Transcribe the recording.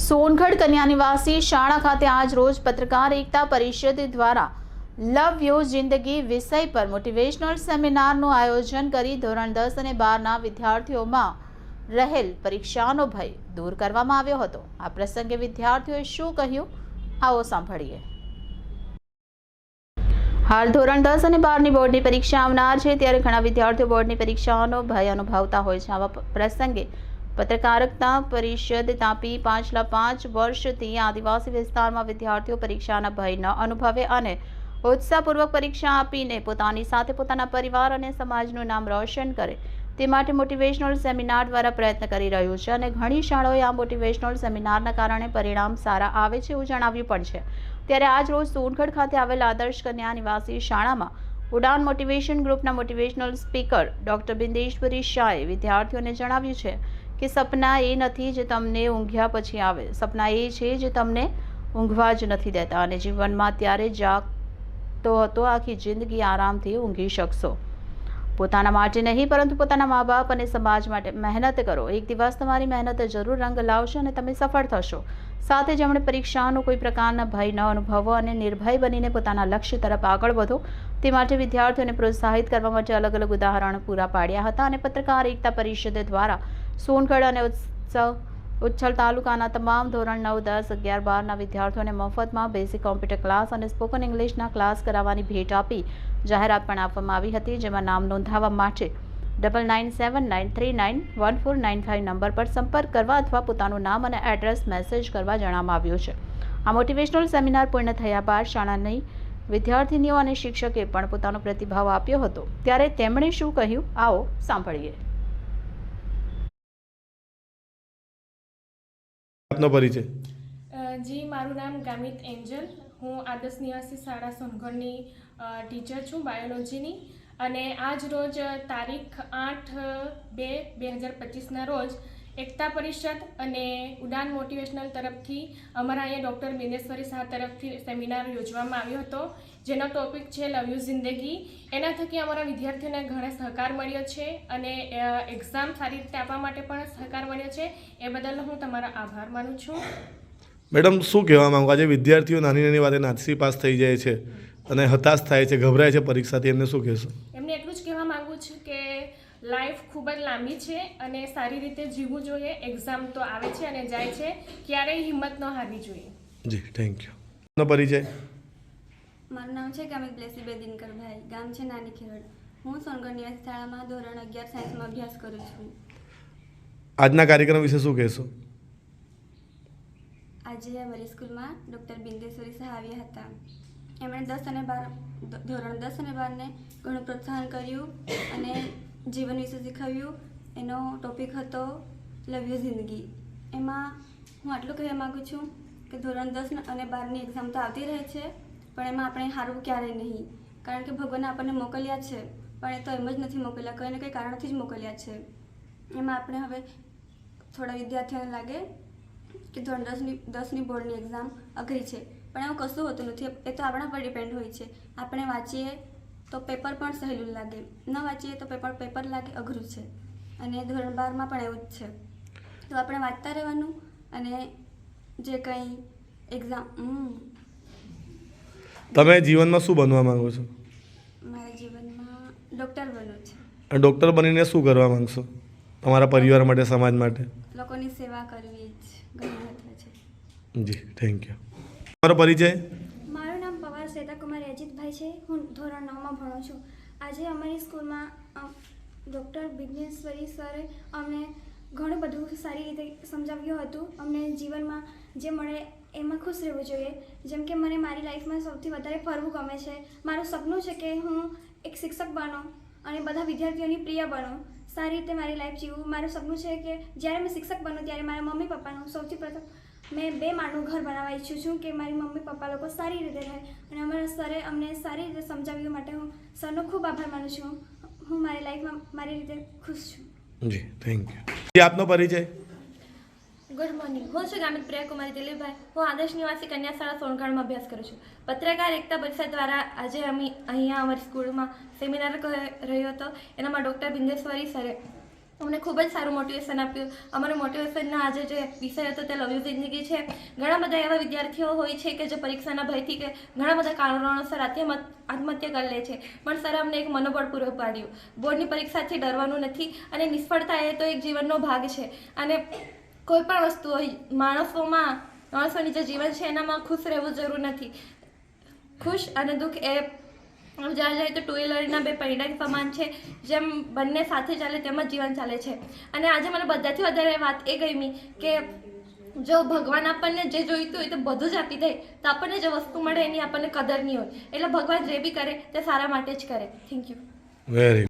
સોનગઢ કન્યા નિવાસી શાળા ખાતે આજ રોજ પત્રકાર એકતા પરિષદ દ્વારા લવ યોર જિંદગી વિષય પર મોટિવેશનલ સેમિનારનું આયોજન કરી ધોરણ દસ અને બારના વિદ્યાર્થીઓમાં રહેલ પરીક્ષાનો ભય દૂર કરવામાં આવ્યો હતો. આ પ્રસંગે વિદ્યાર્થીઓએ શું કહ્યું? આવો સાંભળીએ. હાલ ધોરણ દસ અને બારની બોર્ડની પરીક્ષા આવનાર છે, ત્યારે ઘણા વિદ્યાર્થીઓ બોર્ડની પરીક્ષાઓનો ભય અનુભવતા હોય છે. આવા પ્રસંગે પત્રકારકતા પરિષદ તાપી પાછલા પાંચ વર્ષથી આદિવાસી વિસ્તારમાં વિદ્યાર્થીઓ પરીક્ષાના ભય ન અનુભવે અને ઉત્સાહપૂર્વક પરીક્ષા આપીને પોતાની સાથે પોતાના પરિવાર અને સમાજનું નામ રોશન કરે. તે માટે મોટિવેશનલ સેમિનાર દ્વારા પ્રયત્ન કરી રહ્યું છે અને ઘણી શાળાઓએ આ મોટિવેશનલ સેમિનારના કારણે પરિણામ સારા આવે છે એવું જણાવ્યું પણ છે. ત્યારે આજ રોજ સોનગઢ ખાતે આવેલ આદર્શ કન્યા નિવાસી શાળામાં ઉડાન મોટિવેશન ગ્રુપના મોટિવેશનલ સ્પીકર ડોક્ટર બિંદેશ્વરી શાહે વિદ્યાર્થીઓને જણાવ્યું છે કે સપના એ નથી જે તમને ઊંઘ્યા પછી આવે. સપના એ છે જે તમને ઊંઘવા જ નથી દેતા અને જીવનમાં ત્યારે જાગતો હતો આખી જિંદગી આરામથી ઊંઘી શકશો. પોતાના માટે નહીં, પરંતુ પોતાના મા બાપ અને સમાજ માટે મહેનત કરો. એક દિવસ તમારી મહેનત જરૂર રંગ લાવશે અને તમે સફળ થશો. સાથે જેમણે પરીક્ષાનો કોઈ પ્રકારના ભય ન અનુભવો અને નિર્ભય બનીને પોતાના લક્ષ્ય તરફ આગળ વધો. તે માટે વિદ્યાર્થીઓને પ્રોત્સાહિત કરવા માટે અલગ અલગ ઉદાહરણો પૂરા પાડ્યા હતા અને પત્રકાર એકતા પરિષદ દ્વારા સોનગઢ અને ઉત્સવ ઉચ્છલ તાલુકાના તમામ ધોરણ નવ, દસ, અગિયાર, બારના વિદ્યાર્થીઓને મફતમાં બેસિક કોમ્પ્યુટર ક્લાસ અને સ્પોકન ઇંગ્લિશના ક્લાસ કરાવવાની ભેટ આપી જાહેરાત પણ આપવામાં આવી હતી, જેમાં નામ નોંધાવવા માટે double nine seven nine three nine one four nine five number પર સંપર્ક કરવા અથવા પોતાનું નામ અને એડ્રેસ મેસેજ કરવા જણાવવામાં આવ્યું છે. આ મોટિવેશનલ સેમિનાર પૂર્ણ થયા બાદ શાળાની વિદ્યાર્થીનીઓ અને શિક્ષકે પણ પોતાનો પ્રતિભાવ આપ્યો હતો. ત્યારે તેમણે શું કહ્યું? આવો, સાંભળીએ. આપનો પરિચય. જી, મારું નામ ગામિત એન્જલ. હું આદર્શ નિવાસી શાળા સોનગઢની ટીચર છું, બાયોલોજીની. અને આજ રોજ તારીખ આઠ બે બે હજાર પચીસના રોજ એકતા પરિષદ અને ઉડાન મોટિવેશનલ તરફથી અમારા અહીંયા ડૉક્ટર મિનેશ્વરી શાહ તરફથી સેમિનાર યોજવામાં આવ્યો હતો. જેનો ટોપિક છે લવ યુ જિંદગી. એના થકી અમારા વિદ્યાર્થીઓને ઘણા સહકાર મળ્યો છે અને એક્ઝામ સારી રીતે આપવા માટે પણ સહકાર મળ્યો છે. એ બદલ હું તમારો આભાર માનું છું. મેડમ, શું કહેવા માગું? આજે વિદ્યાર્થીઓ નાની નાની વાતે નાસી પાસ થઈ જાય છે અને હતાશ થાય છે, ગભરાય છે પરીક્ષાથી. એમને શું કહેશો? કહેવા માગું છું કે લાઈફ ખૂબ જ લાંબી છે અને સારી રીતે જીવવું જોઈએ. એક્ઝામ તો આવે છે અને જાય છે. ક્યારેય હિંમત ન હારવી જોઈએ. જી થેન્ક યુ નો પરિચય? મારું નામ છે કામિક બ્લેસી બેદિનકરભાઈ ગામ છે નાની ખેરડ. હું સોનગઢ નિવાસી શાળામાં ધોરણ અગિયાર સાયન્સમાં અભ્યાસ કરું છું. આજના કાર્યક્રમ વિશે શું કહેશો? આજે અમારી સ્કૂલમાં ડૉક્ટર બિંદેશ્વરી શાહ આવ્યા હતા. એમણે દસ અને બાર ધોરણ દસ અને બારને ઘણું પ્રોત્સાહન કર્યું અને જીવન વિશે શીખવ્યું. એનો ટોપિક હતો લવ્ય જિંદગી. એમાં હું આટલું કહેવા માગું છું કે ધોરણ દસ અને બારની એક્ઝામ તો આવતી રહે છે, પણ એમાં આપણે હારવું ક્યારેય નહીં. કારણ કે ભગવાને આપણને મોકલ્યા છે, પણ એ તો એમ જ નથી મોકલ્યા કંઈ ને કંઈ કારણથી જ મોકલ્યા છે. એમાં આપણે હવે થોડા વિદ્યાર્થીઓને લાગે કે ધોરણ દસની દસની બોર્ડની એક્ઝામ અઘરી છે. પણ એવું કશું હોતું નથી. એ તો આપણા પર ડિપેન્ડ હોય છે. આપણે વાંચીએ તો પેપર પણ સહેલું લાગે. ન વાંચીએ તો પેપર પેપર લાગે અઘરું છે. અને ધોરણ બારમાં પણ એવું જ છે. તો આપણે વાંચતા રહેવાનું અને જે કંઈ એક્ઝામ તમે જીવનમાં શું બનવા માંગો છો? મારા જીવનમાં ડૉક્ટર બનવું છે. ડૉક્ટર બનીને શું કરવા માંગશો? તમારા પરિવાર માટે સમાજ માટે? લોકોની સેવા કરવી જ થેન્ક યુ તમારો પરિચય? મારું નામ પવાર શ્વેતાકુમાર અજીતભાઈ છે. હું ધોરણ નવમાં ભણું છું. આજે અમારી સ્કૂલમાં ડૉક્ટર વિઘ્નેશ્વરી સરે અમને ઘણું બધું સારી રીતે સમજાવ્યું હતું. અમને જીવનમાં જે મળે એમાં ખુશ રહેવું જોઈએ. જેમ કે મને મારી લાઈફમાં સૌથી વધારે ફરવું ગમે છે. મારું સપનું છે કે હું એક શિક્ષક બનો અને બધા વિદ્યાર્થીઓની પ્રિય બનો. સારી રીતે મારી લાઈફ જીવું. મારું સપનું છે કે જ્યારે મેં શિક્ષક બનું, ત્યારે મારા મમ્મી પપ્પાનું સૌથી પ્રથમ મેં બે માળનું ઘર બનાવવા ઈચ્છું છું કે મારી મમ્મી પપ્પા લોકો સારી રીતે રહે અને અમારા સરે અમને સારી રીતે સમજાવ્યું. માટે હું સરનો ખૂબ આભાર માનું છું. હું મારી લાઈફમાં મારી રીતે ખુશ છું. જી થેન્ક યુ આપનો પરિચય? ગુડ મોર્નિંગ હું છું ગામિત પ્રિયાકુમારી દિલીપભાઈ? હું આદર્શ નિવાસી કન્યા સોનગઢમાં અભ્યાસ કરું છું. પત્રકાર એકતા પરિષદ દ્વારા આજે અમે અહીંયા અમારી સ્કૂલમાં સેમિનાર રહ્યો હતો. એનામાં ડૉક્ટર બિંદેશ્વરી સરે અમને ખૂબ જ સારું મોટિવેશન આપ્યું. અમારું મોટિવેશનના આજે જે વિષય હતો તે લવ યુ જિંદગી છે. ઘણા બધા એવા વિદ્યાર્થીઓ હોય છે કે જે પરીક્ષાના ભયથી કે ઘણા બધા કારણોસર આત્મહત્યા આત્મહત્યા કરી લે છે. પણ સર અમને એક મનોબળ પૂરું પાડ્યું. બોર્ડની પરીક્ષાથી ડરવાનું નથી અને નિષ્ફળતા એ તો એક જીવનનો ભાગ છે. અને કોઈ પણ વસ્તુ હોય માણસોમાં માણસોની જે જીવન છે, એનામાં ખુશ રહેવું જરૂર નથી. ખુશ અને દુઃખ એ જોવા જઈએ તો ટુ વ્હીલરના બે પૈડા સમાન છે, જેમ બંને સાથે ચાલે તેમ જ જીવન ચાલે છે. અને આજે મને બધાથી વધારે વાત એ ગમી કે જો ભગવાન આપણને જે જોઈતું હોય તો બધું જ આપી દે, તો આપણને જે વસ્તુ મળે એની આપણને કદર નહીં હોય. એટલે ભગવાન જે બી કરે તે સારા માટે જ કરે. Thank you very